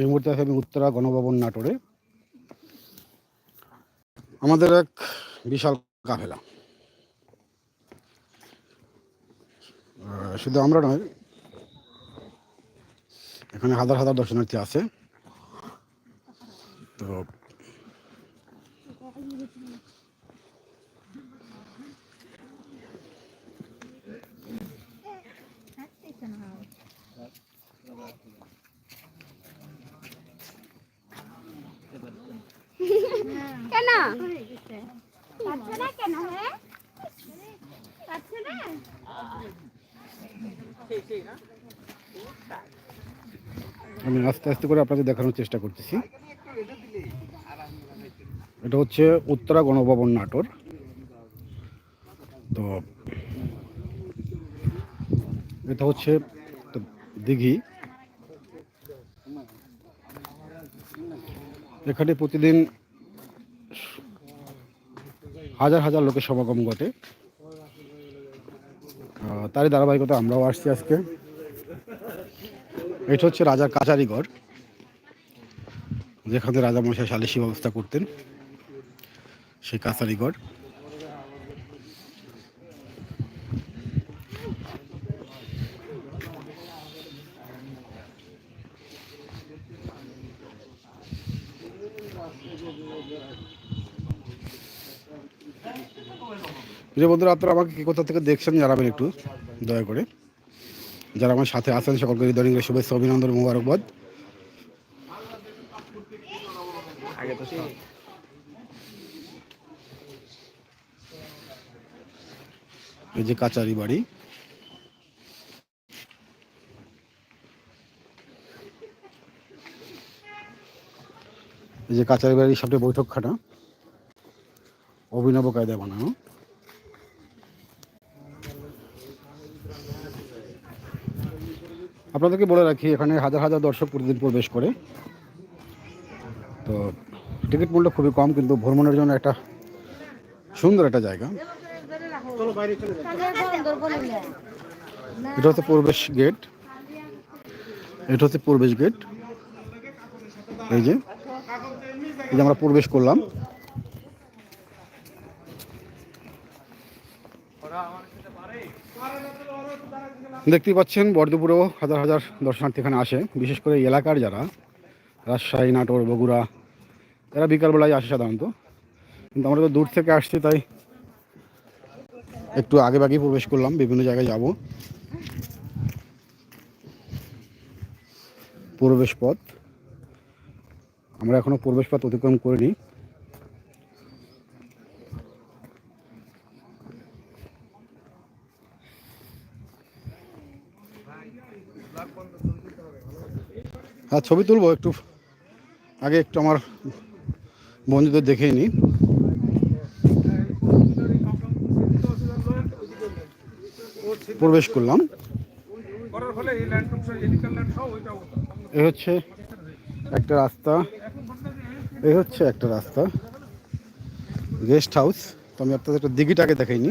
এই মুহূর্তে আছে আমি উত্তরা গণভবন নাটোরে। আমাদের এক বিশাল কাফেলা। শুধু আমরা নয়, এখানে হাজার হাজার দর্শনার্থী আছে। তো কেন? না কেন আমি আস্তে আস্তে করে আপনাদের দেখানোর চেষ্টা করতেছি। এটা হচ্ছে উত্তরা গণভবন নাটোর। তো এটা হচ্ছে দিঘি। এখানে প্রতিদিন হাজার হাজার লোকের সমাগম ঘটে। তারই ধারাবাহিকতা আমরাও আসছি আজকে। এটা হচ্ছে রাজার কাচারিগড় যেখানে রাজা মশাই সালিসি ব্যবস্থা করতেন। সেই কাছারিঘর যে বন্ধুরা, আপনারা আমাকে কোথা থেকে দেখছেন জানাবেন একটু, দয়া করে। যারা আমার সাথে আছেন, সকলকে হৃদয় শুভেচ্ছা, অভিনন্দন, মোবারকবাদ। এই যে কাচারি বাড়ি। এই যে কাচারি বাড়ির সামনে বৈঠকখানা। অভিনব কায়দায় বানানো। আপনাদেরকে বলে রাখি, এখানে হাজার হাজার দর্শক প্রতিদিন প্রবেশ করে। তো টিকিট মূল্য খুবই কম, কিন্তু ভ্রমণের জন্য একটা সুন্দর একটা জায়গা। এটা হচ্ছে প্রবেশ গেট এটা হচ্ছে প্রবেশ গেট এই যে আমরা প্রবেশ করলাম। দেখতেই পাচ্ছেন, বর্ধপুরেও হাজার হাজার দর্শনার্থী এখানে আসে। বিশেষ করে এই এলাকার যারা, রাজশাহী, নাটোর, বগুড়া, এরা বিকালবেলায় আসে সাধারণত। কিন্তু আমরা তো দূর থেকে আসছি, তাই একটু আগে বাগেই প্রবেশ করলাম, বিভিন্ন জায়গায় যাব। প্রবেশ পথ আমরা এখনও প্রবেশ পথ অতিক্রম করিনি। হ্যাঁ ছবি তুলবো একটু। আগে একটু আমার বন্ধুদের দেখেই নিই প্রবেশ করলাম। এ হচ্ছে একটা রাস্তা। এ হচ্ছে একটা রাস্তা। গেস্ট হাউস তো আমি আপনাদের একটা দিঘিটাকে দেখাইনি।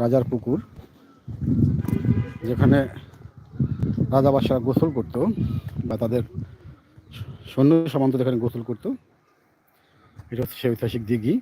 রাজার পুকুর, যেখানে রাজা বাদশারা গোসল করতো বা তাদের সৈন্য সামন্ত যেখানে গোসল করতো, এটা হচ্ছে সে ঐতিহাসিক দিঘি।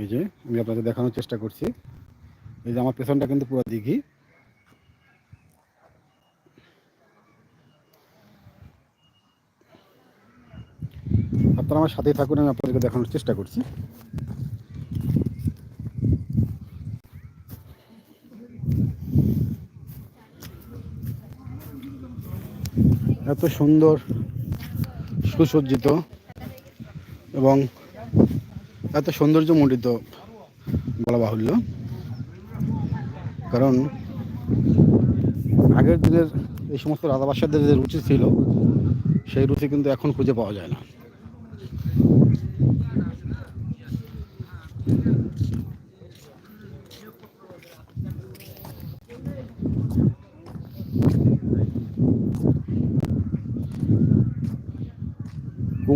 এই যে আমি আপনাদের দেখানোর চেষ্টা করছি। এই যে আমার পেছনটা কিন্তু পুরো দিঘি। আপনারা আমার সাথেই থাকুন, আমি আপনাদেরকে দেখানোর চেষ্টা করছি। এত সুন্দর, সুসজ্জিত এবং এত সৌন্দর্যমণ্ডিত বলা বাহুল্য কারণ আগের দিনের এই সমস্ত রাজাবাসাদের যে রুচি ছিল, সেই রুচি কিন্তু এখন খুঁজে পাওয়া যায় না।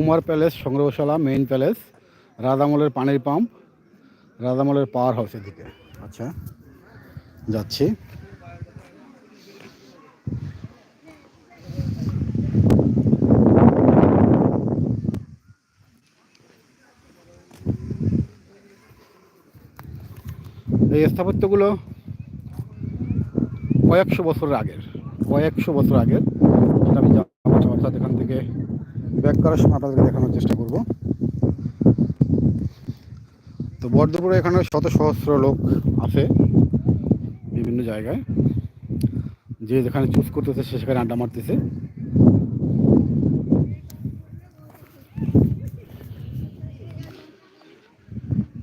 কুমার প্যালেস সংগ্রহশালা মেইন প্যালেস রাধামলের পানির পাম্প রাধামলের পাওয়ার হাউসের দিকে আচ্ছা যাচ্ছি এই স্থাপত্যগুলো কয়েকশো বছর আগের কয়েকশো বছর আগের আমি অর্থাৎ এখান থেকে ব্যাক করার সময় আপনাদেরকে দেখানোর চেষ্টা করব। তো বর্ধপুরে এখানে শত সহস্র লোক আছে বিভিন্ন জায়গায়। যে যেখানে চুজ করতেছে সে সেখানে আড্ডা মারতেছে।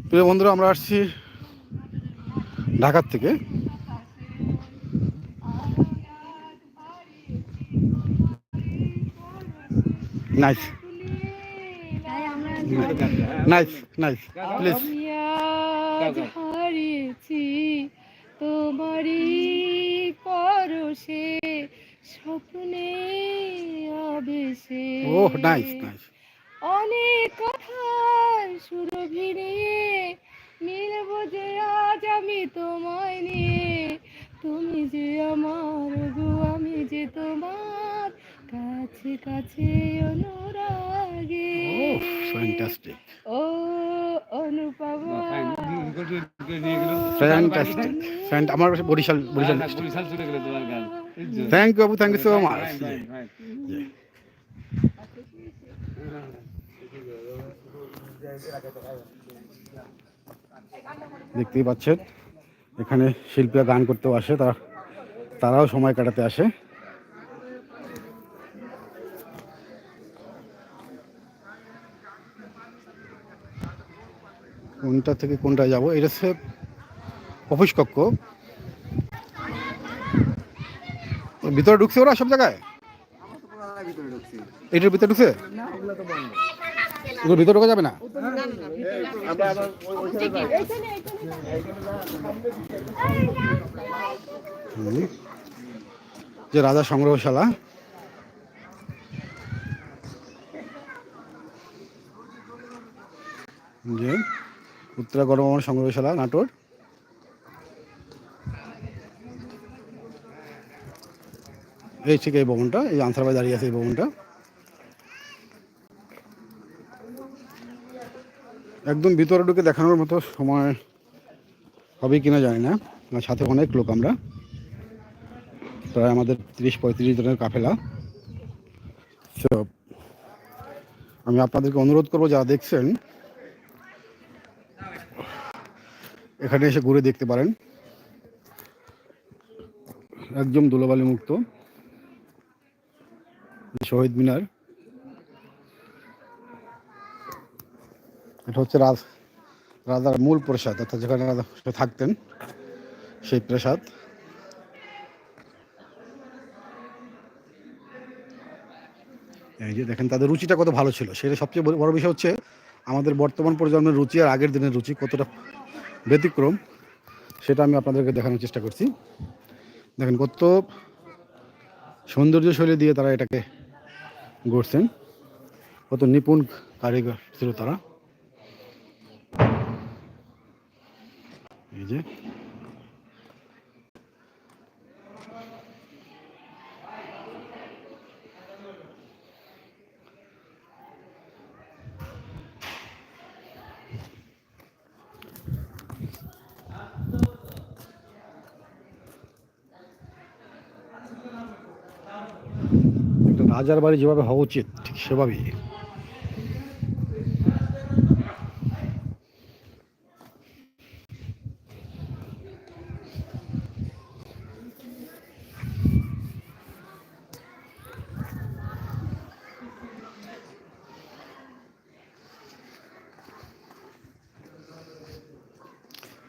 প্রিয় বন্ধুরা, আমরা আসছি ঢাকার থেকে। নাইস নাইস নাইস প্লিজ হারিয়েছি তোমারই পরশে স্বপ্নে আবেশে ওহ নাইস নাইস অনেক কথার সুরভি নিয়ে মিলব যে আজ আমি তোমায় নিয়ে। তুমি যে আমার গো আমি যে তোমার কাছে কাছে অনুরাগে। ফ্যান্টাস্টিক ও অনুপমা। ফ্যান্টাস্টিক ফ্যান্ট আমার বরিশাল বরিশাল বরিশাল চলে গেলে তোমার গান। থ্যাংক ইউ বাবু থ্যাংক ইউ সো মাচ দেখতেই পাচ্ছেন এখানে শিল্পীরা গান করতেও আসে তারা তারাও সময় কাটাতে আসে। কোনটা থেকে কোনটা যাব, এটা হচ্ছে অফিস কক্ষ। ভিতরে ঢুকছে ওরা সব জায়গায়? এটার ভিতরে ঢুকছে? ভিতরে ঢোকা যাবে না? যে রাজা সংগ্রহশালা। যে উত্তরা গণভবন সংগ্রহশালা, নাটোর। এই ঠিক এই ভবনটা, এই আনসার ভাই দাঁড়িয়ে আছে এই ভবনটা। একদম ভিতরে ঢুকে দেখানোর মতো সময় হবে কিনা জানি না। সাথে অনেক লোক আমরা। প্রায় আমাদের তিরিশ পঁয়ত্রিশ জনের কাফেলা। তো আমি আপনাদেরকে অনুরোধ করব, যারা দেখছেন এখানে এসে ঘুরে দেখতে পারেন। একদম ধুলোবালি মুক্ত। শহীদ মিনার। এটা হচ্ছে রাজ, রাজার মূল প্রসাদ, অর্থাৎ যেখানে রাজা থাকতেন, সেই প্রসাদ। এই যে দেখেন, তাদের রুচিটা কত ভালো ছিল। সেটা সবচেয়ে বড় বিষয় হচ্ছে, আমাদের বর্তমান প্রজন্মের রুচি আর আগের দিনের রুচি কতটা ব্যতিক্রম, সেটা আমি আপনাদেরকে দেখানোর চেষ্টা করছি। দেখেন কত সৌন্দর্য শৈলী দিয়ে তারা এটাকে গড়ছেন। কত নিপুণ কারিগর ছিল তারা। এই যে রাজার বাড়ি যেভাবে হওয়া উচিত ঠিক সেভাবেই।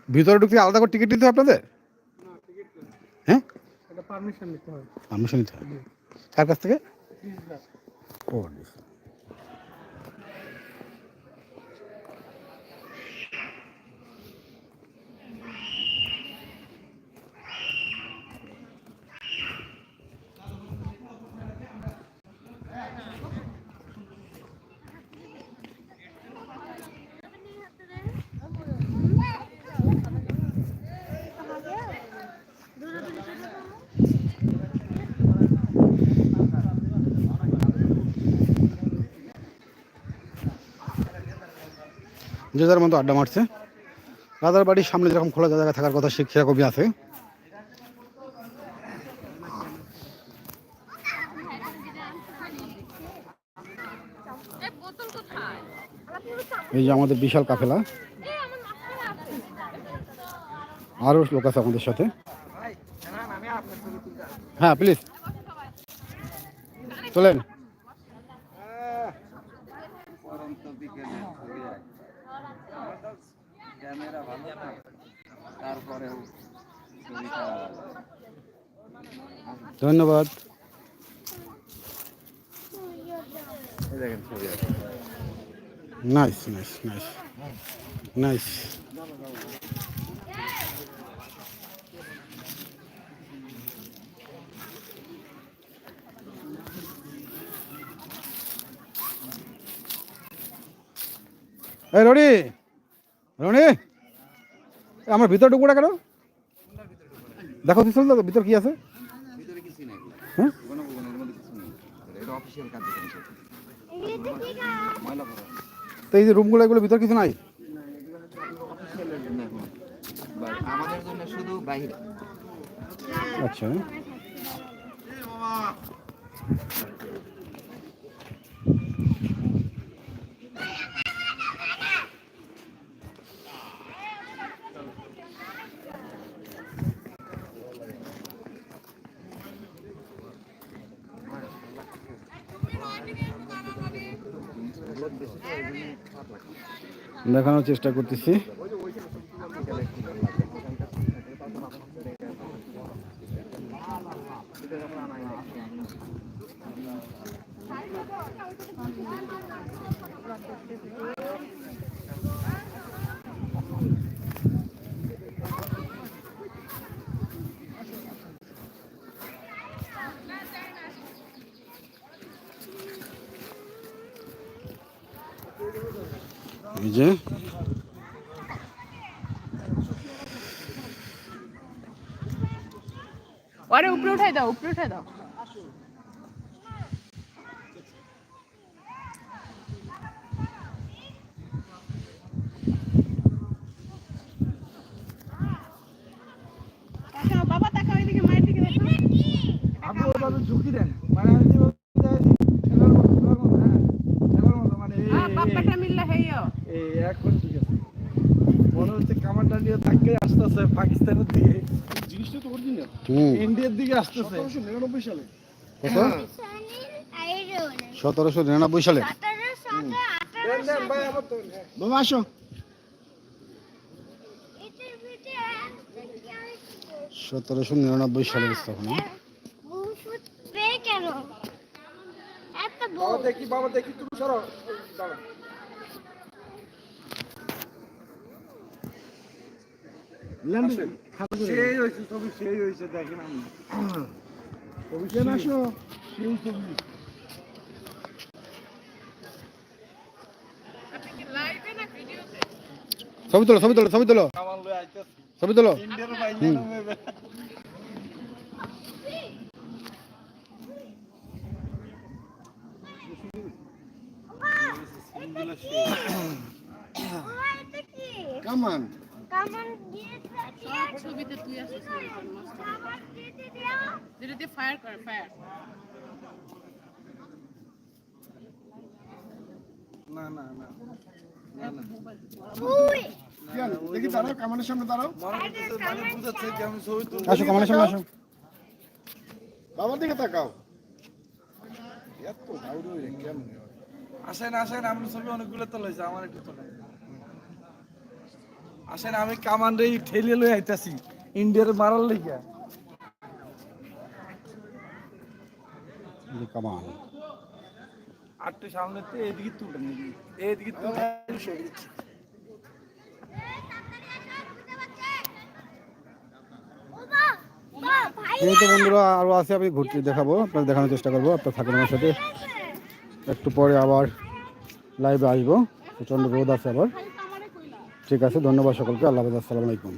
ভিতরে ঢুকতে আলাদা করে টিকিট দিতে হবে আপনাদের? হ্যাঁ? পারমিশন নিতে হবে পারমিশন নিতে হবে কার কাছ থেকে? ও যে যার মতো আড্ডা মারছে। রাজার বাড়ির সামনে যেরকম খোলা জায়গা থাকার কথা সে সেরকমই আছে। এই যে আমাদের বিশাল কাফেলা। আরও লোক আছে আমাদের সাথে। হ্যাঁ প্লিজ চলেন ক্যামেরা ভালো না তারপরেও ধন্যবাদ। নাইস নাইস নাইস নাইস এই রনি রনি আমার ভিতর ঢুকুটা কেন? দেখো তো ভিতর কি আছে? হ্যাঁ? তো এই যে রুমগুলো, এগুলো ভিতর কিছু নাই? আচ্ছা। দেখানোর চেষ্টা করতেছি। যে আরে উপরে উঠাই দাও উপরে উঠাই দাও তাকাও, বাবা তাকাও এদিকে মায়ের দিকে দেখো আপনি ওভাবে ঝুঁকি দেন মানে আমি যেভাবে যাই, খেলার মতো খেলার মতো হ্যাঁ খেলার মতো মানে এই- আ, এই- বাপ্পাটা মিললে হেইও এই এখন ঠিক আছে মনে হচ্ছে কামানটা নিয়ে তাকে আসতেছে পাকিস্তানের দিকে জিনিসটা তো অরিজিনাল হুম ইন্ডিয়ার দিকে আসতেছে। নিরানব্বই সালে। কত? সতেরোশো নিরানব্বই সালে। বাবা আসো। সতেরোশো নিরানব্বই সালের স্থাপনা বহুত পেয়ে কেন এত বাবা বউ দেখি বাবা দেখি তুমি সরো। দাঁড়া সেই হয়েছে ছবি সেই হয়েছে দেখেন আমি। ছবি আসো। সেই ছবি। ছবি তোলো ছবি তোলো ছবি তোলো। ছবি তোলো। বাইরে ছবিতে তুই আসিস ফায়ার করে ফায়ার না না না। দেখি দাঁড়াও কামানের সামনে দাঁড়াও। আসো কামানের সামনে আসো। বাবার দিকে তাকাও। এত আসেন আসেন আমি ছবি অনেকগুলো তোলাইছি আমার একটু তোলাই আসেন আমি কামান রে ঠেলে লই আইতাছি ইন্ডিয়ার মারার লেগে এই যে কামান। আটটু সামনে তো এদিকে তুলেন এদিকে তুলে বাবা বাবা ভাই এই তো বন্ধুরা আরও আছে আমি ঘুরতে দেখাবো আপনার দেখানোর চেষ্টা করব আপনার থাকেন আমার সাথে। একটু পরে আবার লাইভে আসব প্রচণ্ড রোদ আছে আবার। ঠিক আছে ধন্যবাদ সকলকে আল্লাহ আসসালামাইকুম